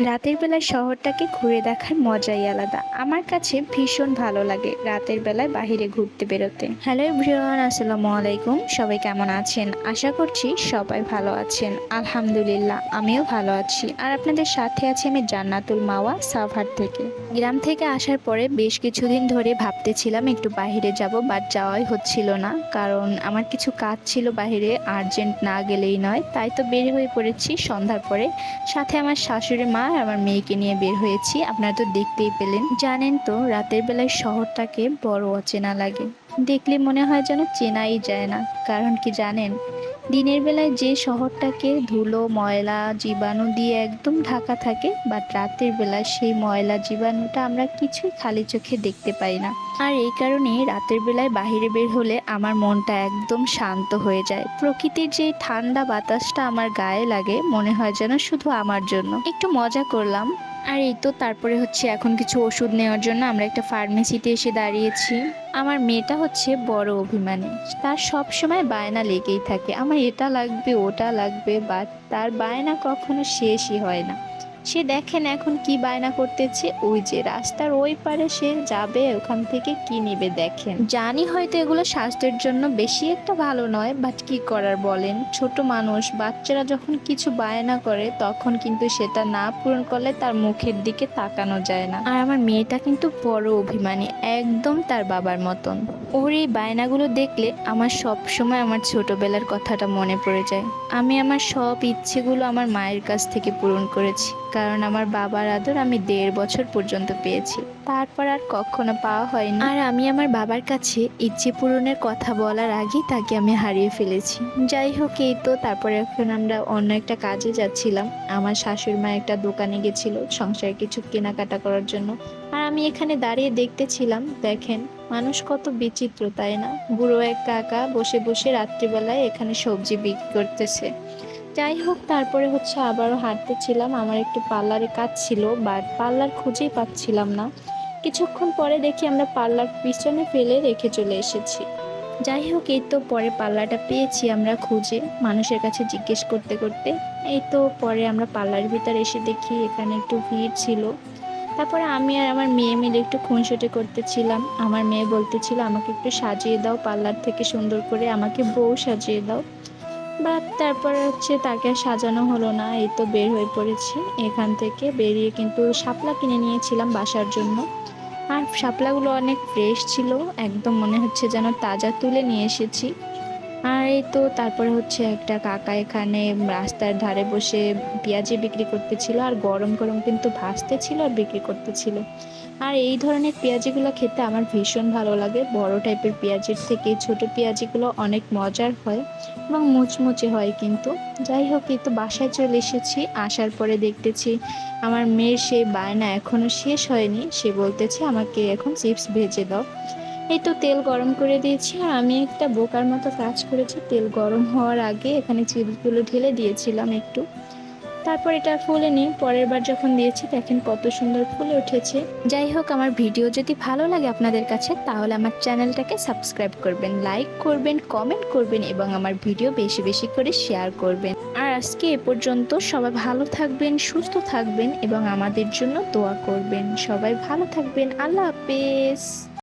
রাতের বেলায় শহরটাকে ঘুরে দেখার মজাই আলাদা। আমার কাছে ভীষণ ভালো লাগে রাতের বেলায় বাইরে ঘুরতে বেরোতে। হ্যালো এভরিওয়ান, আসসালামু আলাইকুম। সবাই কেমন আছেন? আশা করছি সবাই ভালো আছেন। আলহামদুলিল্লাহ, আমিও ভালো আছি। আর আপনাদের সাথে আছি আমি জান্নাতুল মাওয়া, সাভার থেকে। গ্রাম থেকে আসার পরে বেশ কিছুদিন ধরে ভাবতেছিলাম একটু বাইরে যাব বাট যাওয়াই হচ্ছিল না। কারণ আমার কিছু কাজ ছিল বাইরে আর্জেন্ট না গেলেই নয়। তাই তো বের হয়ে পড়েছি সন্ধ্যার পরে। সাথে আমার শাশুড়ি মা আর আমার মেয়েকে নিয়ে বের হয়েছি। আপনারা তো দেখতেই পেলেন। জানেন তো, রাতের বেলায় শহরটাকে বড় অচেনা লাগে। দেখলে মনে হয় যেন চেনাই যায় না। কারণ কি জানেন দিনের বেলায় যে শহরটাকে ধুলো, ময়লা, জীবাণু দিয়ে একদম ঢাকা থাকে বাট রাতের বেলায় সেই ময়লা, জীবাণুটা আমরা কিছুই খালি চোখে দেখতে পাই না। আর এই কারণে রাতের বেলায় বাইরে বের হলে আমার মনটা একদম শান্ত হয়ে যায়। প্রকৃতির যে ঠান্ডা বাতাসটা আমার গায়ে লাগে, মনে হয় যেন শুধু আমার জন্য। একটু মজা করলাম। আর এই তো তারপরে হচ্ছে এখন কিছু ওষুধ নেওয়ার জন্য আমরা একটা ফার্মেসিতে এসে দাঁড়িয়েছি। আমার মেয়েটা হচ্ছে বড় অভিমানে। তার সব সময় বায়না লেগেই থাকে। আমার এটা লাগবে, ওটা লাগবে, বা তার বায়না কখনো শেষই হয় না। সে দেখেন এখন কি বায়না করতেছে। ওই যে রাস্তার ওই পারে সে যাবে, ওখান থেকে কি নিবে দেখেন। জানি হয়তো এগুলো স্বাস্থ্যের জন্য বেশি একটা ভালো নয় বাট কি করার বলেন? ছোট মানুষ, বাচ্চারা যখন কিছু বায়না করে, তখন কিন্তু সেটা না পূরণ করলে তার মুখের দিকে তাকানো যায় না। আর আমার মেয়েটা কিন্তু বড় অভিমানী, একদম তার বাবার মতন। ওর এই বায়নাগুলো দেখলে আমার সব সময় আমার ছোটবেলার কথাটা মনে পড়ে যায়। আমি আমার সব ইচ্ছেগুলো আমার মায়ের কাছ থেকে পূরণ করেছি। কারণ আমার বাবার আদর আমি দেড় বছর পর্যন্ত পেয়েছি। তারপর আর কখনো পাওয়া হয়নি। আর আমি আমার বাবার কাছে ইচ্ছে পূরণের কথা বলার আগেই তাকে আমি হারিয়ে ফেলেছি। যাই হোক, এই তো, তারপরে এখন আমরা অন্য একটা কাজে যাচ্ছিলাম। আমার শাশুড়ি মা একটা দোকানে গেছিল সংসারে কিছু কেনাকাটা করার জন্য। আর আমি এখানে দাঁড়িয়ে দেখতেছিলাম, দেখেন, মানুষ কত বিচিত্র, তাই না? বুড়ো এক কাকা বসে বসে রাত্রিবেলায় এখানে সবজি বিক্রি করতেছে। যাই হোক, তারপরে হচ্ছে আবারও হাঁটতেছিলাম। আমার একটু পার্লারে কাজ ছিল বাট পার্লার খুঁজেই পাচ্ছিলাম না। কিছুক্ষণ পরে দেখি আমরা পার্লার পিছনে ফেলে রেখে চলে এসেছি। যাই হোক, এই তো পরে পার্লারটা পেয়েছি আমরা খুঁজে। মানুষের কাছে জিজ্ঞেস করতে করতে, এই তো পরে আমরা পার্লারের ভিতরে এসে দেখি এখানে একটু ভিড় ছিল। তারপরে আমি আর আমার মেয়ে মিলে একটু খুনসুটি করতেছিলাম। আমার মেয়ে বলতেছিল, আমাকে একটু সাজিয়ে দাও পার্লার থেকে সুন্দর করে, আমাকে বউ সাজিয়ে দাও। বাট তারপরে হচ্ছে তাকে সাজানো হলো না, এই তো বের হয়ে পড়েছি। এখান থেকে বেরিয়ে কিন্তু শাপলা কিনে নিয়েছিলাম বাসার জন্য। আর শাপলাগুলো অনেক ফ্রেশ ছিল, একদম মনে হচ্ছে যেন তাজা তুলে নিয়ে এসেছি। আর এই তো তারপরে হচ্ছে একটা কাকা এখানে রাস্তার ধারে বসে পেঁয়াজি বিক্রি করতেছিল আর গরম গরম কিন্তু ভাজতে ছিল আর বিক্রি করতেছিল। আর এই ধরনের পেঁয়াজিগুলো খেতে আমার ভীষণ ভালো লাগে। বড় টাইপের পেঁয়াজির থেকে ছোট পেঁয়াজিগুলো অনেক মজার হয় এবং মুচমুচে হয় কিন্তু। যাই হোক, এই তো বাসায় চলে এসেছি। আসার পরে দেখতেছি আমার মেয়ের সেই বায়না এখনও শেষ হয়নি। সে বলতেছে, আমাকে এখন চিপস ভেজে দাও। এই তো তেল গরম করে দিয়েছি, আর আমি একটা বোকার মতো কাজ করেছি। তেল গরম হওয়ার আগে এখানে চিপসগুলো ঢেলে দিয়েছিলাম একটু। তারপর এটা ফুলে নিই, পরের বার যখন দিয়েছি দেখেন কত সুন্দর ফুলে উঠেছে। যাই হোক, আমার ভিডিও যদি ভালো লাগে আপনাদের কাছে, তাহলে আমার চ্যানেলটাকে সাবস্ক্রাইব করবেন, লাইক করবেন, কমেন্ট করবেন, এবং আমার ভিডিও বেশি বেশি করে শেয়ার করবেন। আর আজকে এ পর্যন্ত সবাই ভালো থাকবেন, সুস্থ থাকবেন, এবং আমাদের জন্য দোয়া করবেন। সবাই ভালো থাকবেন, আল্লাহ হাফেজ।